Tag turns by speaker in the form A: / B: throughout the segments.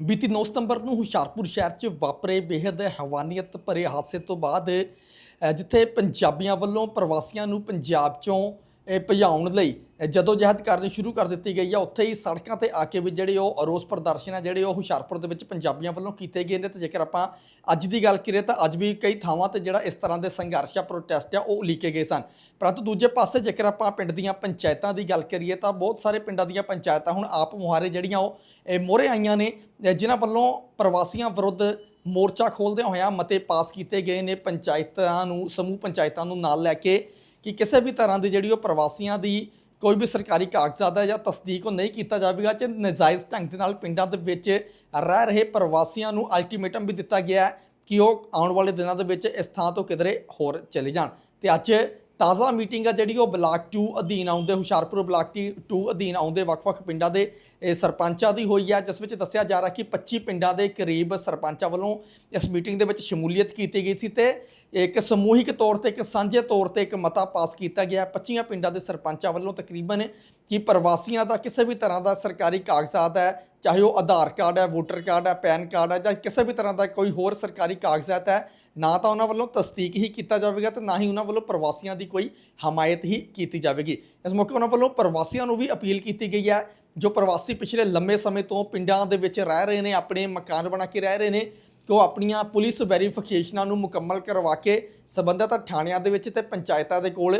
A: ਬੀਤੀ 9 ਸਤੰਬਰ ਨੂੰ ਹੁਸ਼ਿਆਰਪੁਰ ਸ਼ਹਿਰ 'ਚ ਵਾਪਰੇ ਬੇहद ਹੈਵਾਨੀਅਤ ਭਰੇ ਹਾਦਸੇ ਤੋਂ ਬਾਅਦ ਜਿੱਥੇ ਪੰਜਾਬੀਆਂ ਵੱਲੋਂ ਪ੍ਰਵਾਸੀਆਂ ਨੂੰ ਪੰਜਾਬ 'ਚੋਂ ਭਜਾਉਣ ਲਈ। ਜਦੋਂ ਜਹਿਦ ਕਰਨੀ ਸ਼ੁਰੂ ਕਰ ਦਿੱਤੀ ਗਈ ਆ, ਉੱਥੇ ਹੀ ਸੜਕਾਂ ਤੇ ਆ ਕੇ ਵੀ ਜਿਹੜੇ ਉਹ ਰੋਸ ਪ੍ਰਦਰਸ਼ਨ ਆ, ਜਿਹੜੇ ਉਹ ਹੁਸ਼ਿਆਰਪੁਰ ਦੇ ਵਿੱਚ ਪੰਜਾਬੀਆਂ ਵੱਲੋਂ ਕੀਤੇ ਗਏ ਨੇ। ਤੇ ਜੇਕਰ ਆਪਾਂ ਅੱਜ ਦੀ ਗੱਲ ਕਰੀਏ, ਤਾਂ ਅੱਜ ਵੀ ਕਈ ਥਾਵਾਂ ਤੇ ਜਿਹੜਾ ਇਸ ਤਰ੍ਹਾਂ ਦੇ ਸੰਘਰਸ਼ ਆ ਪ੍ਰੋਟੈਸਟ ਆ, ਉਹ ਲੀਕੇ ਗਏ ਸਨ। ਪਰੰਤੂ ਦੂਜੇ ਪਾਸੇ ਜੇਕਰ ਆਪਾਂ ਪਿੰਡ ਦੀਆਂ ਪੰਚਾਇਤਾਂ ਦੀ ਗੱਲ ਕਰੀਏ, ਤਾਂ ਬਹੁਤ ਸਾਰੇ ਪਿੰਡਾਂ ਦੀਆਂ ਪੰਚਾਇਤਾਂ ਹੁਣ ਆਪ ਮੁਹਾਰੇ ਜਿਹੜੀਆਂ ਉਹ ਮੋਹਰੇ ਆਈਆਂ ਨੇ। ਜਿਨ੍ਹਾਂ ਵੱਲੋਂ ਪ੍ਰਵਾਸੀਆਂ ਵਿਰੁੱਧ ਮੋਰਚਾ ਖੋਲ੍ਹਦਿਆਂ ਹੋਇਆਂ ਮਤੇ ਪਾਸ ਕੀਤੇ ਗਏ ਨੇ। ਪੰਚਾਇਤਾਂ ਨੂੰ, ਸਮੂਹ ਪੰਚਾਇਤਾਂ ਨੂੰ ਨਾਲ ਲੈ ਕੇ ਕਿ ਕਿਸੇ ਵੀ ਤਰ੍ਹਾਂ ਦੀ ਜਿਹੜੀ ਉਹ ਪ੍ਰਵਾਸੀਆਂ ਦੀ ਕੋਈ ਵੀ ਸਰਕਾਰੀ ਕਾਗਜ਼ਾਤ ਹੈ ਜਾਂ ਤਸਦੀਕ ਉਹ ਨਹੀਂ ਕੀਤਾ ਜਾਵੇਗਾ, ਤੇ ਨਜਾਇਜ਼ ਢੰਗ ਦੇ ਨਾਲ ਪਿੰਡਾਂ ਦੇ ਵਿੱਚ ਰਹਿ ਰਹੇ ਪ੍ਰਵਾਸੀਆਂ ਨੂੰ ਅਲਟੀਮੇਟਮ ਵੀ ਦਿੱਤਾ ਗਿਆ ਹੈ ਕਿ ਉਹ ਆਉਣ ਵਾਲੇ ਦਿਨਾਂ ਦੇ ਵਿੱਚ ਇਸ ਥਾਂ ਤੋਂ ਕਿਧਰੇ ਹੋਰ ਚਲੇ ਜਾਣ। ਤੇ ਅੱਜ ਤਾਜ਼ਾ ਮੀਟਿੰਗ ਆ ਜਿਹੜੀ ਉਹ ਬਲਾਕ 2 ਅਧੀਨ ਆਉਂਦੇ, ਹੁਸ਼ਿਆਰਪੁਰ ਬਲਾਕ 2 ਅਧੀਨ ਆਉਂਦੇ, ਵੱਖ-ਵੱਖ ਪਿੰਡਾਂ ਦੇ ਸਰਪੰਚਾਂ ਦੀ ਹੋਈ ਹੈ ਜਿਸ ਵਿੱਚ ਦੱਸਿਆ ਜਾ ਰਿਹਾ ਕਿ 25 ਪਿੰਡਾਂ ਦੇ ਕਰੀਬ ਸਰਪੰਚਾਂ ਵੱਲੋਂ ਇਸ ਮੀਟਿੰਗ ਦੇ ਵਿੱਚ ਸ਼ਮੂਲੀਅਤ ਕੀਤੀ ਗਈ ਸੀ ਤੇ ਇੱਕ ਸਮੂਹਿਕ ਤੌਰ ਤੇ, ਇੱਕ ਸਾਂਝੇ ਤੌਰ ਤੇ ਇੱਕ ਮਤਾ ਪਾਸ ਕੀਤਾ ਗਿਆ। 25 ਪਿੰਡਾਂ ਦੇ ਸਰਪੰਚਾਂ ਵੱਲੋਂ ਤਕਰੀਬਨ ਕਿ ਪ੍ਰਵਾਸੀਆਂ ਦਾ ਕਿਸੇ ਵੀ ਤਰ੍ਹਾਂ ਦਾ ਸਰਕਾਰੀ ਕਾਗਜ਼ਾਤ ਹੈ, ਚਾਹੇ ਉਹ ਆਧਾਰ ਕਾਰਡ ਹੈ, ਵੋਟਰ ਕਾਰਡ ਹੈ, ਪੈਨ ਕਾਰਡ ਹੈ ਜਾਂ ਕਿਸੇ ਵੀ ਤਰ੍ਹਾਂ ਦਾ ਕੋਈ ਹੋਰ ਸਰਕਾਰੀ ਕਾਗਜ਼ਾਤ ਹੈ ਨਾ ਤਾਂ ਉਹਨਾਂ ਵੱਲੋਂ ਤਸਦੀਕ ਹੀ ਕੀਤਾ ਜਾਵੇਗਾ ਤੇ ਨਾ ਹੀ ਉਹਨਾਂ ਵੱਲੋਂ ਪ੍ਰਵਾਸੀਆਂ ਦੀ ਕੋਈ ਹਮਾਇਤ ਹੀ ਕੀਤੀ ਜਾਵੇਗੀ। ਇਸ ਮੌਕੇ ਉਹਨਾਂ ਵੱਲੋਂ ਪ੍ਰਵਾਸੀਆਂ ਨੂੰ ਵੀ ਅਪੀਲ ਕੀਤੀ ਗਈ ਹੈ, ਜੋ ਪ੍ਰਵਾਸੀ ਪਿਛਲੇ ਲੰਮੇ ਸਮੇਂ ਤੋਂ ਪਿੰਡਾਂ ਦੇ ਵਿੱਚ ਰਹਿ ਰਹੇ ਨੇ, ਆਪਣੇ ਮਕਾਨ ਬਣਾ ਕੇ ਰਹਿ ਰਹੇ ਨੇ। ਕਿ ਉਹ ਆਪਣੀਆਂ ਪੁਲਿਸ ਵੈਰੀਫਿਕੇਸ਼ਨਾਂ ਨੂੰ ਮੁਕੰਮਲ ਕਰਵਾ ਕੇ ਸਬੰਧਤ ਥਾਣਿਆਂ ਦੇ ਵਿੱਚ ਤੇ ਪੰਚਾਇਤਾਂ ਦੇ ਕੋਲ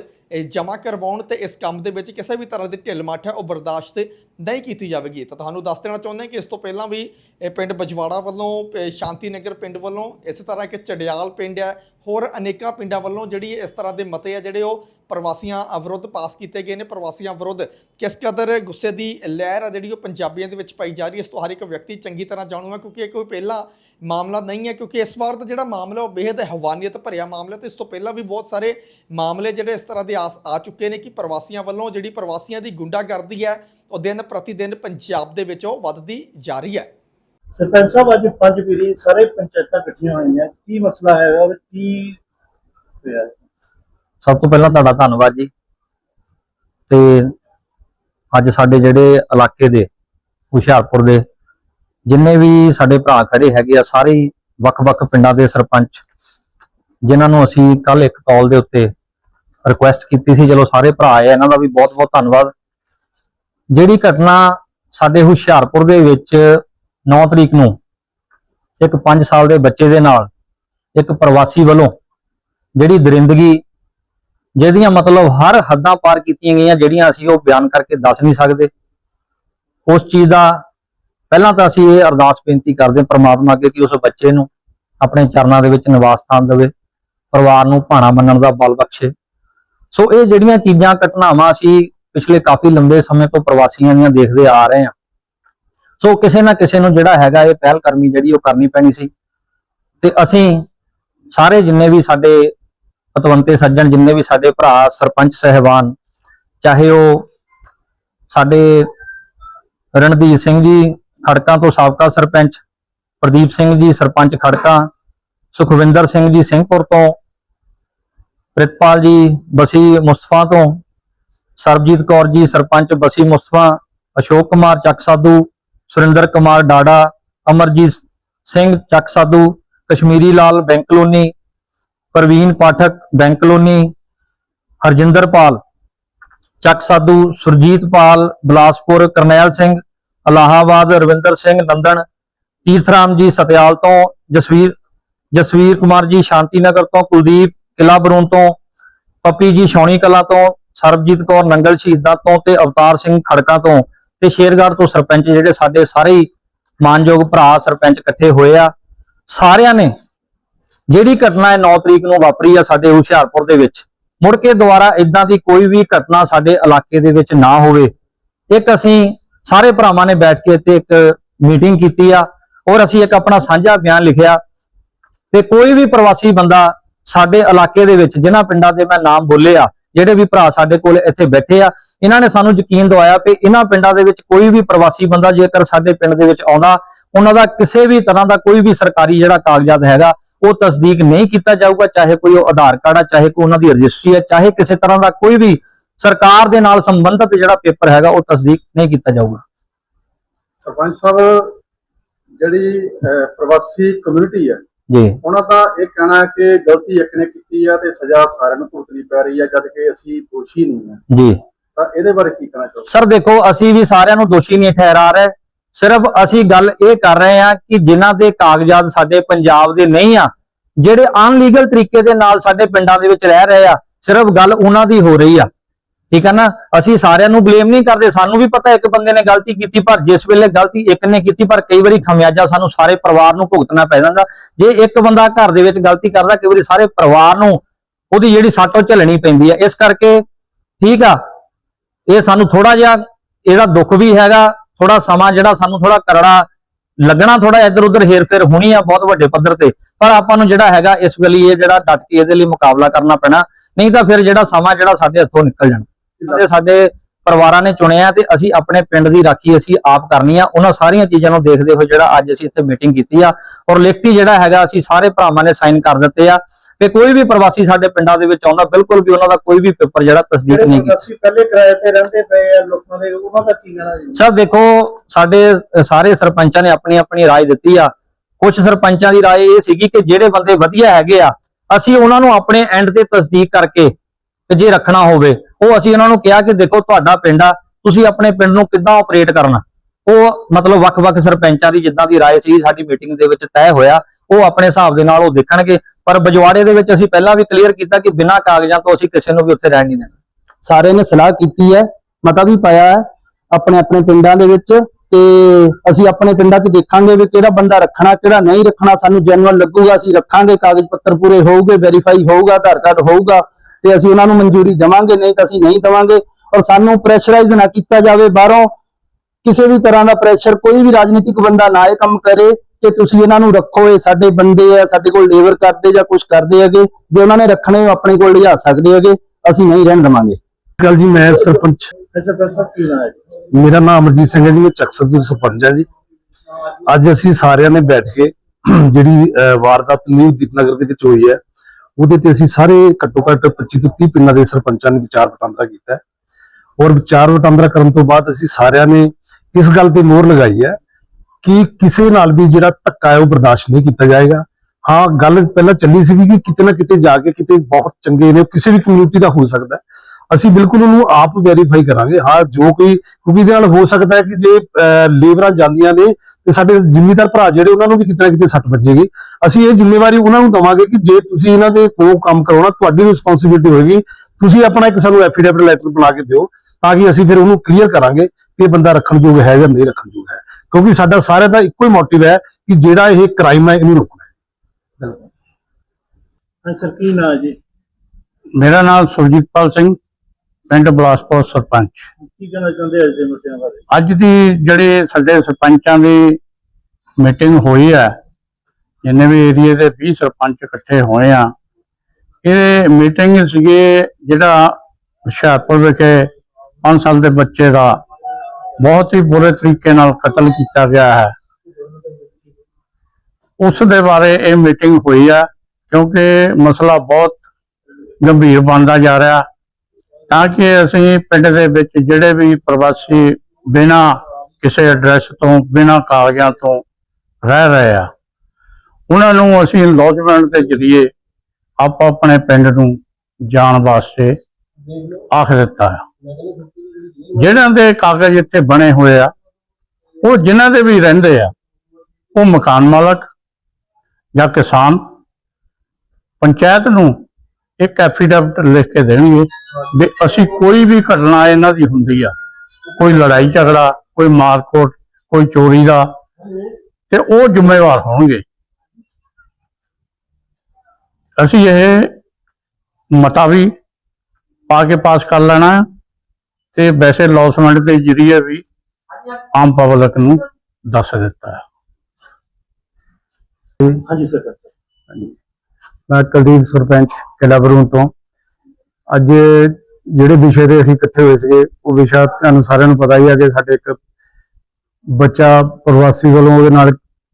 A: ਜਮ੍ਹਾਂ ਕਰਵਾਉਣ ਤੇ ਇਸ ਕੰਮ ਦੇ ਵਿੱਚ ਕਿਸੇ ਵੀ ਤਰ੍ਹਾਂ ਦੀ ਢਿੱਲ ਮੱਠ ਹੈ, ਉਹ ਬਰਦਾਸ਼ਤ ਨਹੀਂ ਕੀਤੀ ਜਾਵੇਗੀ। ਤਾਂ ਤੁਹਾਨੂੰ ਦੱਸ ਦੇਣਾ ਚਾਹੁੰਦੇ ਹਾਂ ਕਿ ਇਸ ਤੋਂ ਪਹਿਲਾਂ ਵੀ ਇਹ ਪਿੰਡ ਬਜਵਾੜਾ ਵੱਲੋਂ, ਇਹ ਸ਼ਾਂਤੀ ਨਗਰ ਪਿੰਡ ਵੱਲੋਂ, ਇਸੇ ਤਰ੍ਹਾਂ ਇੱਕ ਚੜਿਆਲ ਪਿੰਡ ਹੈ, ਹੋਰ ਅਨੇਕਾਂ ਪਿੰਡਾਂ ਵੱਲੋਂ ਜਿਹੜੀ ਇਸ ਤਰ੍ਹਾਂ ਦੇ ਮਤੇ ਆ ਜਿਹੜੇ ਉਹ ਪ੍ਰਵਾਸੀਆਂ ਵਿਰੁੱਧ ਪਾਸ ਕੀਤੇ ਗਏ ਨੇ, ਪ੍ਰਵਾਸੀਆਂ ਵਿਰੁੱਧ ਕਿਸ ਕਦਰ ਗੁੱਸੇ ਦੀ ਲਹਿਰ ਆ ਜਿਹੜੀ ਉਹ ਪੰਜਾਬੀਆਂ ਦੇ ਵਿੱਚ ਪਾਈ ਜਾ ਰਹੀ ਹੈ, ਇਸ ਤੋਂ ਹਰ ਇੱਕ ਵਿਅਕਤੀ ਚੰਗੀ ਤਰ੍ਹਾਂ ਜਾਣੂਗਾ ਕਿਉਂਕਿ ਇਹ ਕੋਈ ਪਹਿਲਾਂ ਮਾਮਲਾ ਨਹੀਂ ਹੈ ਕਿਉਂਕਿ ਇਸ ਵਾਰ ਦਾ ਜਿਹੜਾ ਮਾਮਲਾ ਉਹ ਬੇहद ਹਵਾਨੀਅਤ ਭਰਿਆ ਮਾਮਲਾ ਤੇ ਇਸ ਤੋਂ ਪਹਿਲਾਂ ਵੀ ਬਹੁਤ ਸਾਰੇ ਮਾਮਲੇ ਜਿਹੜੇ ਇਸ ਤਰ੍ਹਾਂ ਦੇ ਆਸ ਆ ਚੁੱਕੇ ਨੇ ਕਿ ਪ੍ਰਵਾਸੀਆਂ ਵੱਲੋਂ ਜਿਹੜੀ ਪ੍ਰਵਾਸੀਆਂ ਦੀ ਗੁੰਡਾਗਰਦੀ ਹੈ ਉਹ ਦਿਨ ਪ੍ਰਤੀ ਦਿਨ ਪੰਜਾਬ ਦੇ ਵਿੱਚ ਉਹ ਵੱਧਦੀ ਜਾ ਰਹੀ ਹੈ।
B: ਸਰਪੰਚ ਸਾਹਿਬ ਅੱਜ ਪੰਜ ਪੀੜੀ ਸਾਰੇ ਪੰਚਾਇਤਾਂ ਇਕੱਠੀਆਂ ਹੋਈਆਂ ਕੀ ਮਸਲਾ ਹੈ ਔਰ ਕੀ ਹੋਇਆ?
C: ਸਭ ਤੋਂ ਪਹਿਲਾਂ ਤੁਹਾਡਾ ਧੰਨਵਾਦ ਜੀ। ਤੇ ਅੱਜ ਸਾਡੇ ਜਿਹੜੇ ਇਲਾਕੇ ਦੇ ਹੁਸ਼ਿਆਰਪੁਰ ਦੇ ਜਿੰਨੇ ਵੀ ਸਾਡੇ ਭਰਾ ਖੜੇ ਹੈਗੇ ਆ ਸਾਰੇ ਵੱਖ-ਵੱਖ ਪਿੰਡਾਂ ਦੇ ਸਰਪੰਚ ਜਿਨ੍ਹਾਂ ਨੂੰ ਅਸੀਂ ਕੱਲ ਇੱਕ ਕਾਲ ਦੇ ਉੱਤੇ ਰਿਕੁਐਸਟ ਕੀਤੀ ਸੀ ਚਲੋ ਸਾਰੇ ਭਰਾ ਆਏ ਆ, ਇਹਨਾਂ ਦਾ ਵੀ ਬਹੁਤ-ਬਹੁਤ ਧੰਨਵਾਦ। ਜਿਹੜੀ ਘਟਨਾ ਸਾਡੇ ਹੁਸ਼ਿਆਰਪੁਰ ਦੇ ਵਿੱਚ 9 ਤਰੀਕ ਨੂੰ ਇੱਕ 5 ਸਾਲ ਦੇ ਬੱਚੇ ਦੇ ਨਾਲ ਇੱਕ ਪ੍ਰਵਾਸੀ ਵੱਲੋਂ ਜਿਹੜੀ ਦਰਿੰਦਗੀ ਜਿਹਦੀਆਂ ਮਤਲਬ ਹਰ ਹੱਦਾਂ ਪਾਰ ਕੀਤੀਆਂ ਗਈਆਂ ਜਿਹੜੀਆਂ ਅਸੀਂ ਉਹ ਬਿਆਨ ਕਰਕੇ ਦੱਸ ਨਹੀਂ ਸਕਦੇ ਉਸ ਚੀਜ਼ ਦਾ ਪਹਿਲਾਂ ਤਾਂ ਅਸੀਂ ਇਹ ਅਰਦਾਸ ਬੇਨਤੀ ਕਰਦੇ ਹਾਂ ਪ੍ਰਮਾਤਮਾ ਅੱਗੇ ਕਿ ਉਸ ਬੱਚੇ ਨੂੰ ਆਪਣੇ ਚਰਨਾਂ ਦੇ ਵਿੱਚ ਨਿਵਾਸ ਸਥਾਨ ਦੇਵੇ, ਪਰਿਵਾਰ ਨੂੰ ਭਾਣਾ ਮੰਨਣ ਦਾ ਬਲ ਬਖਸ਼ੇ। ਸੋ ਇਹ ਜਿਹੜੀਆਂ ਚੀਜ਼ਾਂ, ਘਟਨਾਵਾਂ ਅਸੀਂ ਪਿਛਲੇ ਕਾਫੀ ਲੰਬੇ ਸਮੇਂ ਤੋਂ ਪ੍ਰਵਾਸੀਆਂ ਦੀਆਂ ਦੇਖਦੇ ਆ ਰਹੇ ਹਾਂ। ਸੋ ਕਿਸੇ ਨਾ ਕਿਸੇ ਨੂੰ ਜਿਹੜਾ ਹੈਗਾ ਇਹ ਪਹਿਲ ਕਰਮੀ ਜਿਹੜੀ ਉਹ ਕਰਨੀ ਪੈਣੀ ਸੀ। ਤੇ ਅਸੀਂ ਸਾਰੇ ਜਿੰਨੇ ਵੀ ਸਾਡੇ ਪਤਵੰਤੇ ਸੱਜਣ, ਜਿੰਨੇ ਵੀ ਸਾਡੇ ਭਰਾ, ਸਰਪੰਚ, ਸਹਿਬਾਨ, ਚਾਹੇ ਉਹ ਸਾਡੇ ਰਣਦੀਪ ਸਿੰਘ ਜੀ ਖੜਕਾਂ ਤੋਂ ਸਾਬਕਾ ਸਰਪੰਚ ਪ੍ਰਦੀਪ ਸਿੰਘ ਜੀ, ਸਰਪੰਚ ਖੜਕਾਂ, ਸੁਖਵਿੰਦਰ ਸਿੰਘ ਜੀ ਸਿੰਘਪੁਰ ਤੋਂ, ਪ੍ਰਿਤਪਾਲ ਜੀ ਬਸੀ ਮੁਸਤਫਾ ਤੋਂ, ਸਰਬਜੀਤ ਕੌਰ ਜੀ, ਸਰਪੰਚ ਬਸੀ ਮੁਸਤਫਾ, ਅਸ਼ੋਕ ਕੁਮਾਰ ਚੱਕ ਸਾਧੂ, ਸੁਰਿੰਦਰ ਕੁਮਾਰ ਡਾੜਾ ਅਮਰਜੀਤ ਸਿੰਘ ਚੱਕ ਸਾਧੂ, ਕਸ਼ਮੀਰੀ ਲਾਲ ਬੈਂਕਲੋਨੀ, ਪ੍ਰਵੀਨ ਪਾਠਕ ਬੈਂਕਲੋਨੀ, ਹਰਜਿੰਦਰ ਪਾਲ ਚੱਕ ਸਾਧੂ, ਸੁਰਜੀਤ ਪਾਲ, ਬਲਾਸਪੁਰ ਕਰਨੈਲ ਸਿੰਘ ਇਲਾਹਾਬਾਦ ਰਵਿੰਦਰ ਸਿੰਘ ਨੰਦਨ, ਤੀਰਥਰਾਮ ਜੀ ਸਤਿਆਲ ਤੋਂ, ਜਸਵੀਰ ਜਸਵੀਰ ਕੁਮਾਰ ਜੀ ਸ਼ਾਂਤੀ ਨਗਰ ਤੋਂ, ਕੁਲਦੀਪ ਕਿਲਾ ਬਰੂਨ ਤੋਂ, ਪੱਪੀ ਜੀ ਸ਼ੌਣੀ ਕਲਾ ਤੋਂ, ਸਰਬਜੀਤ ਕੌਰ ਨੰਗਲ ਸ਼ਹੀਦਾਂ ਤੋਂ ਤੇ ਅਵਤਾਰ ਸਿੰਘ ਖੜਕਾ ਤੋਂ ਤੇ ਸ਼ੇਰਗੜ੍ਹ ਤੋਂ ਸਰਪੰਚ ਜਿਹੜੇ ਸਾਡੇ ਸਾਰੇ ਹੀ ਮਾਨਯੋਗ ਭਰਾ ਸਰਪੰਚ ਇਕੱਠੇ ਹੋਏ ਆ। ਸਾਰਿਆਂ ਨੇ ਜਿਹੜੀ ਘਟਨਾ ਹੈ 9 ਤਰੀਕ ਨੂੰ ਵਾਪਰੀ ਆ ਸਾਡੇ ਹੁਸ਼ਿਆਰਪੁਰ ਦੇ ਵਿੱਚ, ਮੁੜ ਕੇ ਦੁਬਾਰਾ ਇਦਾਂ ਦੀ ਕੋਈ ਵੀ ਘਟਨਾ ਸਾਡੇ ਇਲਾਕੇ ਦੇ ਵਿੱਚ ਨਾ ਹੋਵੇ। ਇੱਕ ਅਸੀਂ ਸਾਰੇ ਭਰਾਵਾਂ ਨੇ ਬੈਠ ਕੇ ਇੱਥੇ ਇੱਕ ਮੀਟਿੰਗ ਕੀਤੀ ਆ। ਔਰ ਅਸੀਂ ਇੱਕ ਆਪਣਾ ਸਾਂਝਾ ਬਿਆਨ ਲਿਖਿਆ ਤੇ ਕੋਈ ਵੀ ਪ੍ਰਵਾਸੀ ਬੰਦਾ ਸਾਡੇ ਇਲਾਕੇ ਦੇ ਵਿੱਚ, ਜਿਨ੍ਹਾਂ ਪਿੰਡਾਂ ਦੇ ਮੈਂ ਨਾਮ ਬੋਲੇ ਆ, ਜਿਹੜੇ ਵੀ ਭਰਾ ਸਾਡੇ ਕੋਲ ਇੱਥੇ ਬੈਠੇ ਆ, ਇਹਨਾਂ ਨੇ ਸਾਨੂੰ ਯਕੀਨ ਦਵਾਇਆ ਕਿ ਇਹਨਾਂ ਪਿੰਡਾਂ ਦੇ ਵਿੱਚ ਕੋਈ ਵੀ ਪ੍ਰਵਾਸੀ ਬੰਦਾ ਜੇਕਰ ਸਾਡੇ ਪਿੰਡ ਦੇ ਵਿੱਚ ਆਉਂਦਾ, ਉਹਨਾਂ ਦਾ ਕਿਸੇ ਵੀ ਤਰ੍ਹਾਂ ਦਾ ਕੋਈ ਵੀ ਸਰਕਾਰੀ ਜਿਹੜਾ ਕਾਗਜ਼ਾਤ ਹੈਗਾ, ਉਹ ਤਸਦੀਕ ਨਹੀਂ ਕੀਤਾ ਜਾਊਗਾ, ਚਾਹੇ ਕੋਈ ਉਹ ਆਧਾਰ ਕਾਰਡ ਆ, ਚਾਹੇ ਕੋਈ ਉਹਨਾਂ ਦੀ ਰਜਿਸਟਰੀ ਹੈ ਚਾਹੇ ਕਿਸੇ ਤਰ੍ਹਾਂ ਦਾ ਕੋਈ ਵੀ ਸਰਕਾਰ ਦੇ ਨਾਲ ਸੰਬੰਧਿਤ ਜਿਹੜਾ ਪੇਪਰ ਹੈਗਾ ਉਹ ਤਸਦੀਕ ਨਹੀਂ ਕੀਤਾ ਜਾਊਗਾ।
B: ਸਰਪੰਚ ਸਾਹਿਬ ਜਿਹੜੀ ਪ੍ਰਵਾਸੀ ਕਮਿਊਨਿਟੀ ਹੈ
C: ਜੀ।
B: ਉਹਨਾਂ ਦਾ ਇਹ ਕਹਿਣਾ ਹੈ ਕਿ ਗਲਤੀ ਇੱਕ ਨੇ ਕੀਤੀ ਆ ਤੇ ਸਜ਼ਾ ਸਾਰਿਆਂ ਨੂੰ ਭੁਗਤਣੀ ਪੈ ਰਹੀ ਹੈ ਜਦ ਕਿ ਅਸੀਂ ਦੋਸ਼ੀ ਨਹੀਂ ਹਾਂ
C: ਜੀ।
B: ਤਾਂ ਇਹਦੇ ਬਾਰੇ ਕੀ ਕਹਿਣਾ ਚਾਹੋਗੇ?
C: ਸਰ ਦੇਖੋ ਅਸੀਂ ਵੀ ਸਾਰਿਆਂ ਨੂੰ ਦੋਸ਼ੀ ਨਹੀਂ ਠਹਿਰਾ ਰਹੇ। ਸਿਰਫ ਅਸੀਂ ਗੱਲ ਇਹ ਕਰ ਰਹੇ ਹਾਂ ਕਿ ਜਿਨ੍ਹਾਂ ਦੇ ਕਾਗਜ਼ਾਤ ਸਾਡੇ ਪੰਜਾਬ ਦੇ ਨਹੀਂ ਆ ਜਿਹੜੇ ਅਨਲੀਗਲ ਤਰੀਕੇ ਦੇ ਨਾਲ ਸਾਡੇ ਪਿੰਡਾਂ ਦੇ ਵਿੱਚ ਰਹਿ ਰਹੇ ਆ ਸਿਰਫ ਗੱਲ ਉਹਨਾਂ ਦੀ ਹੋ ਰਹੀ ਆ। ਠੀਕ ਹੈ ਨਾ? ਅਸੀਂ ਸਾਰਿਆਂ ਨੂੰ ਬਲੇਮ ਨਹੀਂ ਕਰਦੇ। ਸਾਨੂੰ ਵੀ ਪਤਾ ਇੱਕ ਬੰਦੇ ਨੇ ਗਲਤੀ ਕੀਤੀ, ਪਰ ਜਿਸ ਵੇਲੇ ਗਲਤੀ ਇੱਕ ਨੇ ਕੀਤੀ, ਪਰ ਕਈ ਵਾਰੀ ਖਮਿਆਜਾ ਸਾਨੂੰ ਸਾਰੇ ਪਰਿਵਾਰ ਨੂੰ ਭੁਗਤਣਾ ਪੈ ਜਾਂਦਾ। ਜੇ ਇੱਕ ਬੰਦਾ ਘਰ ਦੇ ਵਿੱਚ ਗਲਤੀ ਕਰਦਾ, ਕਈ ਵਾਰੀ ਸਾਰੇ ਪਰਿਵਾਰ ਨੂੰ ਉਹਦੀ ਜਿਹੜੀ ਸੱਟ ਉਹ ਝੱਲਣੀ ਪੈਂਦੀ ਹੈ ਇਸ ਕਰਕੇ ਠੀਕ ਆ? ਇਹ ਸਾਨੂੰ ਥੋੜਾ ਜਿਹਾ ਇਹਦਾ ਦੁੱਖ ਵੀ ਹੈਗਾ। ਥੋੜਾ ਸਮਾਂ ਜਿਹੜਾ ਸਾਨੂੰ ਥੋੜਾ ਕਰੜਾ ਲੱਗਣਾ ਥੋੜਾ ਇੱਧਰ ਉੱਧਰ ਹੇਰ-ਫੇਰ ਹੋਣੀ ਆ ਬਹੁਤ ਵੱਡੇ ਪੱਧਰ ਤੇ। ਪਰ ਆਪਾਂ ਨੂੰ ਜਿਹੜਾ ਹੈਗਾ, ਇਸ ਵੇਲੇ ਇਹ ਜਿਹੜਾ ਡਟ ਕੇ ਇਹਦੇ ਲਈ ਮੁਕਾਬਲਾ ਕਰਨਾ ਪੈਣਾ। ਨਹੀਂ ਤਾਂ ਫਿਰ ਜਿਹੜਾ ਸਮਾਂ ਜਿਹੜਾ ਸਾਡੇ ਹੱਥੋਂ ਨਿਕਲ ਜਾਣਾ। ਤੇ ਸਾਡੇ ਪਰਿਵਾਰਾਂ ਨੇ ਚੁਣਿਆ ਤੇ ਅਸੀਂ ਆਪਣੇ ਪਿੰਡ ਦੀ ਰਾਖੀ ਅਸੀਂ ਆਪ ਕਰਨੀ ਆ ਉਹਨਾਂ ਸਾਰੀਆਂ ਚੀਜ਼ਾਂ ਨੂੰ ਦੇਖਦੇ ਹੋਏ ਜਿਹੜਾ ਅੱਜ ਅਸੀਂ ਇੱਥੇ ਮੀਟਿੰਗ ਕੀਤੀ ਆ ਔਰ ਲਿਖਤੀ ਜਿਹੜਾ ਹੈਗਾ ਅਸੀਂ ਸਾਰੇ ਭਰਾਵਾਂ ਨੇ ਸਾਈਨ ਕਰ ਦਿੱਤੇ ਆ ਕਿ ਕੋਈ ਵੀ ਪ੍ਰਵਾਸੀ ਸਾਡੇ ਪਿੰਡਾਂ ਦੇ ਵਿੱਚ ਆਉਂਦਾ ਬਿਲਕੁਲ ਵੀ ਉਹਨਾਂ ਦਾ ਕੋਈ ਵੀ ਪੇਪਰ ਜਿਹੜਾ ਤਸਦੀਕ
B: ਜਿਹੜੇ
C: ਨਹੀਂ ਕੀਤਾ
B: ਪ੍ਰਵਾਸੀ ਪਹਿਲੇ ਕਿਰਾਏ ਤੇ ਰਹਿੰਦੇ ਪਏ ਆ ਲੋਕਾਂ ਦੇ ਉਹਨਾਂ ਦਾ ਕੀ ਕਹਿਣਾ ਜੀ
C: ਸਰ ਦੇਖੋ ਸਾਡੇ ਅ, ਸਾਰੇ ਸਰਪੰਚਾਂ ਨੇ ਆਪਣੀ ਆਪਣੀ رائے ਦਿੱਤੀ ਆ ਕੁਝ ਸਰਪੰਚਾਂ ਦੀ رائے ਇਹ ਸੀਗੀ ਕਿ ਜਿਹੜੇ ਬੰਦੇ ਵਧੀਆ ਹੈਗੇ ਆ ਅਸੀਂ ਉਹਨਾਂ ਨੂੰ ਆਪਣੇ ਐਂਡ ਤੇ ਤਸਦੀਕ ਕਰਕੇ ਤੇ ਜੇ ਰੱਖਣਾ ਹੋਵੇ ਉਹ ਅਸੀਂ ਉਹਨਾਂ ਨੂੰ ਕਿਹਾ ਕਿ ਦੇਖੋ ਤੁਹਾਡਾ ਪਿੰਡ ਆ ਤੁਸੀਂ ਆਪਣੇ ਪਿੰਡ ਨੂੰ ਕਿੱਦਾਂ ਆਪਰੇਟ ਕਰਨਾ ਉਹ ਮਤਲਬ ਵੱਖ-ਵੱਖ ਸਰਪੰਚਾਂ ਦੀ ਜਿੱਦਾਂ ਦੀ رائے ਸੀ ਸਾਡੀ ਮੀਟਿੰਗ ਦੇ ਵਿੱਚ ਤੈਅ ਹੋਇਆ ਉਹ ਆਪਣੇ ਹਿਸਾਬ ਦੇ ਨਾਲ ਉਹ ਦੇਖਣਗੇ ਪਰ ਬਜਵਾੜੇ ਦੇ ਵਿੱਚ ਅਸੀਂ ਪਹਿਲਾਂ ਵੀ ਕਲੀਅਰ ਕੀਤਾ ਕਿ ਬਿਨਾਂ ਕਾਗਜ਼ਾਂ ਤੋਂ ਅਸੀਂ ਕਿਸੇ ਨੂੰ ਵੀ ਉੱਥੇ ਰਹਿਣ ਨਹੀਂ ਦੇਣਾ
D: ਸਾਰਿਆਂ ਨੇ ਸਲਾਹ ਕੀਤੀ ਹੈ ਮਤਾ ਵੀ ਪਾਇਆ ਹੈ ਆਪਣੇ ਆਪਣੇ ਪਿੰਡਾਂ ਦੇ ਵਿੱਚ ਤੇ ਅਸੀਂ ਆਪਣੇ ਪਿੰਡਾਂ 'ਚ ਦੇਖਾਂਗੇ ਵੀ ਕਿਹੜਾ ਬੰਦਾ ਰੱਖਣਾ ਕਿਹੜਾ ਨਹੀਂ ਰੱਖਣਾ ਸਾਨੂੰ ਜੈਨੂਅਲ ਲੱਗੂਗਾ ਅਸੀਂ ਰੱਖਾਂਗੇ ਕਾਗਜ਼ ਪੱਤਰ ਪੂਰੇ ਹੋਊਗੇ ਵੈਰੀਫਾਈ ਹੋਊਗਾ ਆਧਾਰ ਕਾਰਡ ਹੋਊਗਾ ਤੇ ਅਸੀਂ ਉਹਨਾਂ ਨੂੰ ਮਨਜ਼ੂਰੀ ਦੇਵਾਂਗੇ ਨਹੀਂ ਤਾਂ ਅਸੀਂ ਨਹੀਂ ਦੇਵਾਂਗੇ। ਔਰ ਸਾਨੂੰ ਪ੍ਰੈਸ਼ਰਾਈਜ਼ ਨਾ ਕੀਤਾ ਜਾਵੇ ਬਾਹਰੋਂ। ਕਿਸੇ ਵੀ ਤਰ੍ਹਾਂ ਦਾ ਪ੍ਰੈਸ਼ਰ ਕੋਈ ਵੀ ਰਾਜਨੀਤਿਕ ਬੰਦਾ ਨਾ ਇਹ ਕੰਮ ਕਰੇ ਕਿ ਤੁਸੀਂ ਇਹਨਾਂ ਨੂੰ ਰੱਖੋ ਇਹ ਸਾਡੇ ਬੰਦੇ ਆ ਸਾਡੇ ਕੋਲ ਲੇਬਰ ਕਰਦੇ ਜਾਂ ਕੁਝ ਕਰਦੇ ਹੈਗੇ। ਜੇ ਉਹਨਾਂ ਨੇ ਰੱਖਣੇ ਉਹ ਆਪਣੇ ਕੋਲ ਲਿਜਾ ਸਕਦੇ ਹੈਗੇ। ਅਸੀਂ ਨਹੀਂ ਰਹਿਣ ਦੇਵਾਂਗੇ।
E: ਗੱਲ ਜੀ ਮੈਂ ਸਰਪੰਚ? ਮੇਰਾ ਨਾਮ ਅਮਰਜੀਤ ਸਿੰਘ ਹੈ ਜੀ ਮੈਂ ਚੱਕਸਰ ਸਰਪੰਚ ਹਾਂ ਜੀ। ਅੱਜ ਅਸੀਂ ਸਾਰਿਆਂ ਨੇ ਬੈਠ ਕੇ ਜਿਹੜੀ ਵਾਰਦਾਤ ਨਿਊ ਦੀਪਨਗਰ ਦੇ ਵਿੱਚ ਹੋਈ ਹੈ ਉਹਦੇ ਤੇ ਅਸੀਂ ਸਾਰੇ ਘੱਟੋ ਘੱਟ 25 ਤੋਂ 30 ਪਿੰਡਾਂ ਦੇ ਸਰਪੰਚਾਂ ਨੇ ਵਿਚਾਰ ਵਟਾਂਦਰਾ ਕੀਤਾ ਔਰ ਵਿਚਾਰ ਵਟਾਂਦਰਾ ਕਰਨ ਤੋਂ ਬਾਅਦ ਅਸੀਂ ਸਾਰਿਆਂ ਨੇ ਇਸ ਗੱਲ ਤੇ ਮੋਹਰ ਲਗਾਈ ਹੈ ਕਿ ਕਿਸੇ ਨਾਲ ਵੀ ਜਿਹੜਾ ਧੱਕਾ ਹੈ ਉਹ ਬਰਦਾਸ਼ਤ ਨਹੀਂ ਕੀਤਾ ਜਾਏਗਾ। ਹਾਂ, ਗੱਲ ਪਹਿਲਾਂ ਚੱਲੀ ਸੀ ਕਿ ਕਿਤੇ ਨਾ ਕਿਤੇ ਜਾ ਕੇ ਕਿਤੇ ਬਹੁਤ ਚੰਗੇ ਨੇ, ਕਿਸੇ ਵੀ ਕਮਿਊਨਿਟੀ ਦਾ ਹੋ ਸਕਦਾ ਅਸੀਂ ਬਿਲਕੁਲ ਉਹਨੂੰ ਆਪ ਵੈਰੀਫਾਈ ਕਰਾਂਗੇ। ਹਾਂ ਜੋ ਕੋਈ ਕਿਉਂਕਿ ਇਹਦੇ ਨਾਲ ਹੋ ਸਕਦਾ ਹੈ ਕਿ ਜੇ ਲੇਬਰਾਂ ਜਾਂਦੀਆਂ ਨੇ ਤੇ ਸਾਡੇ ਜ਼ਿਮੀਂਦਾਰ ਭਰਾ ਜਿਹੜੇ ਉਹਨਾਂ ਨੂੰ ਵੀ ਕਿਤੇ ਨਾ ਕਿਤੇ ਸੱਟ ਵੱਜੇਗੀ। ਅਸੀਂ ਇਹ ਜ਼ਿੰਮੇਵਾਰੀ ਉਹਨਾਂ ਨੂੰ ਦਵਾਂਗੇ ਕਿ ਜੇ ਤੁਸੀਂ ਇਹਨਾਂ ਦੇ ਕੋਲ ਕੰਮ ਕਰਾਉਣਾ ਤੁਹਾਡੀ ਰਿਸਪੌਂਸਿਬਿਲਟੀ ਹੋਏਗੀ ਤੁਸੀਂ ਆਪਣਾ ਇੱਕ ਸਾਨੂੰ ਐਫੀਡੇਵਿਟ ਲੈਟਰ ਬਣਾ ਕੇ ਦਿਓ ਤਾਂ ਕਿ ਅਸੀਂ ਫਿਰ ਉਹਨੂੰ ਕਲੀਅਰ ਕਰਾਂਗੇ ਕਿ ਇਹ ਬੰਦਾ ਰੱਖਣ ਯੋਗ ਹੈ ਜਾਂ ਨਹੀਂ ਰੱਖਣ ਯੋਗ ਹੈ। ਕਿਉਂਕਿ ਸਾਡਾ ਸਾਰਿਆਂ ਦਾ ਇੱਕੋ ਹੀ ਮੋਟਿਵ ਹੈ ਕਿ ਜਿਹੜਾ ਇਹ ਕ੍ਰਾਈਮ ਹੈ ਇਹਨੂੰ ਰੋਕਣਾ ਹੈ।
B: ਸਰ ਕੀ ਨਾ ਹੈ ਜੀ?
F: ਮੇਰਾ ਨਾਮ ਸੁਰਜੀਤਪਾਲ ਸਿੰਘ। ਪਿੰਡ ਬਲਾਸਪੁਰ ਸਰਪੰਚ।
B: ਕੀ ਕਹਿਣਾ ਚਾਹੁੰਦੇ ਅੱਜ ਦੇ ਮੁੱਦਿਆਂ ਬਾਰੇ?
F: ਅੱਜ ਦੀ ਜਿਹੜੇ ਸਾਡੇ ਸਰਪੰਚਾਂ ਦੀ ਮੀਟਿੰਗ ਹੋਈ ਹੈ ਜਿੰਨੇ ਵੀ ਏਰੀਏ ਦੇ 20 ਸਰਪੰਚ ਇਕੱਠੇ ਹੋਏ ਆ ਇਹ ਮੀਟਿੰਗ ਸੀਗੇ ਜਿਹੜਾ ਹੁਸ਼ਿਆਰਪੁਰ ਵਿਖੇ 5 ਸਾਲ ਦੇ ਬੱਚੇ ਦਾ ਬਹੁਤ ਹੀ ਬੁਰੇ ਤਰੀਕੇ ਨਾਲ ਕਤਲ ਕੀਤਾ ਗਿਆ ਹੈ। ਉਸ ਦੇ ਬਾਰੇ ਇਹ ਮੀਟਿੰਗ ਹੋਈ ਆ ਕਿਉਂਕਿ ਮਸਲਾ ਬਹੁਤ ਗੰਭੀਰ ਬਣਦਾ ਜਾ ਰਿਹਾ। ਤਾਂ ਕਿ ਅਸੀਂ ਪਿੰਡ ਦੇ ਵਿੱਚ ਜਿਹੜੇ ਵੀ ਪ੍ਰਵਾਸੀ ਬਿਨਾਂ ਕਿਸੇ ਐਡਰੈਸ ਤੋਂ, ਬਿਨਾਂ ਕਾਗਜ਼ਾਂ ਤੋਂ ਰਹਿ ਰਹੇ ਆ, ਉਹਨਾਂ ਨੂੰ ਅਸੀਂ ਲੌਜਮੈਂਟ ਦੇ ਜ਼ਰੀਏ ਆਪ ਆਪਣੇ ਪਿੰਡ ਨੂੰ ਜਾਣ ਵਾਸਤੇ ਆਖ ਦਿੱਤਾ ਹੈ ਜਿਹਨਾਂ ਦੇ ਕਾਗਜ਼ ਇੱਥੇ ਬਣੇ ਹੋਏ ਆ, ਉਹ ਜਿਨ੍ਹਾਂ ਦੇ ਵੀ ਰਹਿੰਦੇ ਆ, ਉਹ ਮਕਾਨ ਮਾਲਕ ਜਾਂ ਕਿਸਾਨ, ਪੰਚਾਇਤ ਨੂੰ ਇੱਕ ਐਫੀਡੈਵਿਟ ਲਿਖ ਕੇ ਦੇਣਗੇ ਵੀ ਅਸੀਂ ਕੋਈ ਵੀ ਘਟਨਾ ਇਹਨਾਂ ਦੀ ਹੁੰਦੀ ਆ ਕੋਈ ਲੜਾਈ ਝਗੜਾ ਕੋਈ ਮਾਰਕੋਟ ਕੋਈ ਚੋਰੀ ਦਾ ਤੇ ਉਹ ਜ਼ਿੰਮੇਵਾਰ ਹੋਣਗੇ। ਅਸੀਂ ਇਹ ਮਤਾ ਵੀ ਪਾ ਕੇ ਪਾਸ ਕਰ ਲੈਣਾ ਤੇ ਵੈਸੇ ਲੌਸਮੈਂਟ ਦੇ ਜਰੀਏ ਵੀ ਆਮ ਪਬਲਿਕ ਨੂੰ ਦੱਸ ਦਿੱਤਾ। ਹੈ
B: ਹਾਂਜੀ ਸਰ।
E: ਮੈਂ ਕੁਲਦੀਪ ਸਰਪੰਚ ਕਿਲਾ ਬਰੂਨ ਤੋਂ। ਅੱਜ ਜਿਹੜੇ ਵਿਸ਼ੇ ਤੇ ਅਸੀਂ ਇਕੱਠੇ ਹੋਏ ਸੀਗੇ, ਉਹ ਵਿਸ਼ਾ ਤੁਹਾਨੂੰ ਸਾਰਿਆਂ ਨੂੰ ਪਤਾ ਹੀ ਆ ਕਿ ਸਾਡੇ ਇੱਕ ਬੱਚਾ ਪ੍ਰਵਾਸੀ ਵੱਲੋਂ ਉਹਦੇ ਨਾਲ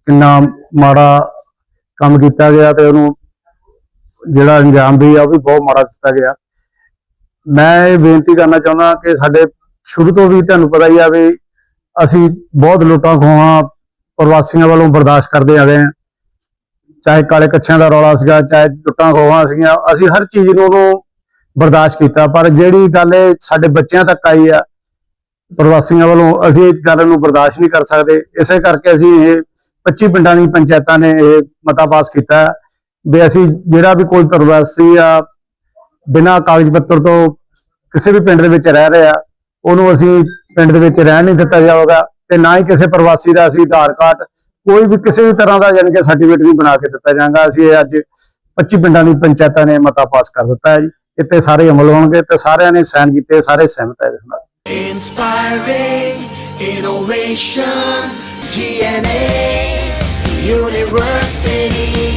E: ਕਿੰਨਾ ਮਾੜਾ ਕੰਮ ਕੀਤਾ ਗਿਆ ਤੇ ਉਹਨੂੰ ਜਿਹੜਾ ਅੰਜਾਮ ਵੀ ਆ, ਉਹ ਵੀ ਬਹੁਤ ਮਾੜਾ ਦਿੱਤਾ ਗਿਆ। ਮੈਂ ਇਹ ਬੇਨਤੀ ਕਰਨਾ ਚਾਹੁੰਦਾ ਕਿ ਸਾਡੇ ਸ਼ੁਰੂ ਤੋਂ ਵੀ ਤੁਹਾਨੂੰ ਪਤਾ ਹੀ ਆ ਵੀ ਅਸੀਂ ਬਹੁਤ ਲੁੱਟਾਂ ਖੋਹਾਂ ਪ੍ਰਵਾਸੀਆਂ ਵੱਲੋਂ ਬਰਦਾਸ਼ਤ ਕਰਦੇ ਆ ਗਏ ਹਾਂ। ਚਾਹੇ ਕਾਲੇ ਕੱਛਿਆਂ ਦਾ ਰੌਲਾ ਸੀਗਾ, ਚਾਹੇ ਟੁੱਟਾਂ ਖੋਹਾਂ ਸੀਗੀਆਂ, ਅਸੀਂ ਹਰ ਚੀਜ਼ ਨੂੰ ਉਹਨੂੰ ਬਰਦਾਸ਼ਤ ਕੀਤਾ। ਪਰ ਜਿਹੜੀ ਗੱਲ ਇਹ ਸਾਡੇ ਬੱਚਿਆਂ ਤੱਕ ਆਈ ਆ, ਪ੍ਰਵਾਸੀਆਂ ਵੱਲੋਂ, ਅਸੀਂ ਇਸ ਗੱਲ ਨੂੰ ਬਰਦਾਸ਼ਤ ਨਹੀਂ ਕਰ ਸਕਦੇ। ਇਸੇ ਕਰਕੇ ਅਸੀਂ ਇਹ 25 ਪਿੰਡਾਂ ਦੀ ਪੰਚਾਇਤਾਂ ਨੇ ਇਹ ਮਤਾ ਪਾਸ ਕੀਤਾ। ਵੀ ਅਸੀਂ ਜਿਹੜਾ ਵੀ ਕੋਈ ਪ੍ਰਵਾਸੀ ਆ, ਬਿਨਾਂ ਕਾਗਜ਼ ਪੱਤਰ ਤੋਂ ਕਿਸੇ ਵੀ ਪਿੰਡ ਦੇ ਵਿੱਚ ਰਹਿ ਰਿਹਾ, ਉਹਨੂੰ ਅਸੀਂ ਪਿੰਡ ਦੇ ਵਿੱਚ ਰਹਿਣ ਨਹੀਂ ਦਿੱਤਾ ਜਾਵੇਗਾ ਤੇ ਨਾ ਹੀ ਕਿਸੇ ਪ੍ਰਵਾਸੀ ਦਾ ਅਸੀਂ ਆਧਾਰ ਕਾਰਡ ਕੋਈ ਵੀ ਕਿਸੇ ਵੀ ਤਰ੍ਹਾਂ ਦਾ ਯਾਨੀ ਕਿ ਸਰਟੀਫਿਕੇਟ ਨਹੀਂ ਬਣਾ ਕੇ ਦਿੱਤਾ ਜਾਏਗਾ ਅਸੀਂ ਇਹ ਅੱਜ 25 ਪਿੰਡਾਂ ਦੀ ਪੰਚਾਇਤਾਂ ਨੇ ਮਤਾ ਪਾਸ ਕਰ ਦਿੱਤਾ ਹੈ ਜੀ ਇੱਥੇ ਸਾਰੇ ਅਮਲ ਹੋਣਗੇ ਤੇ ਸਾਰਿਆਂ ਨੇ ਸਾਈਨ ਕੀਤੇ ਸਾਰੇ ਸਹਿਮਤ ਹੈ ਇਸ ਨਾਲ
G: Inspiring innovation, GNA University.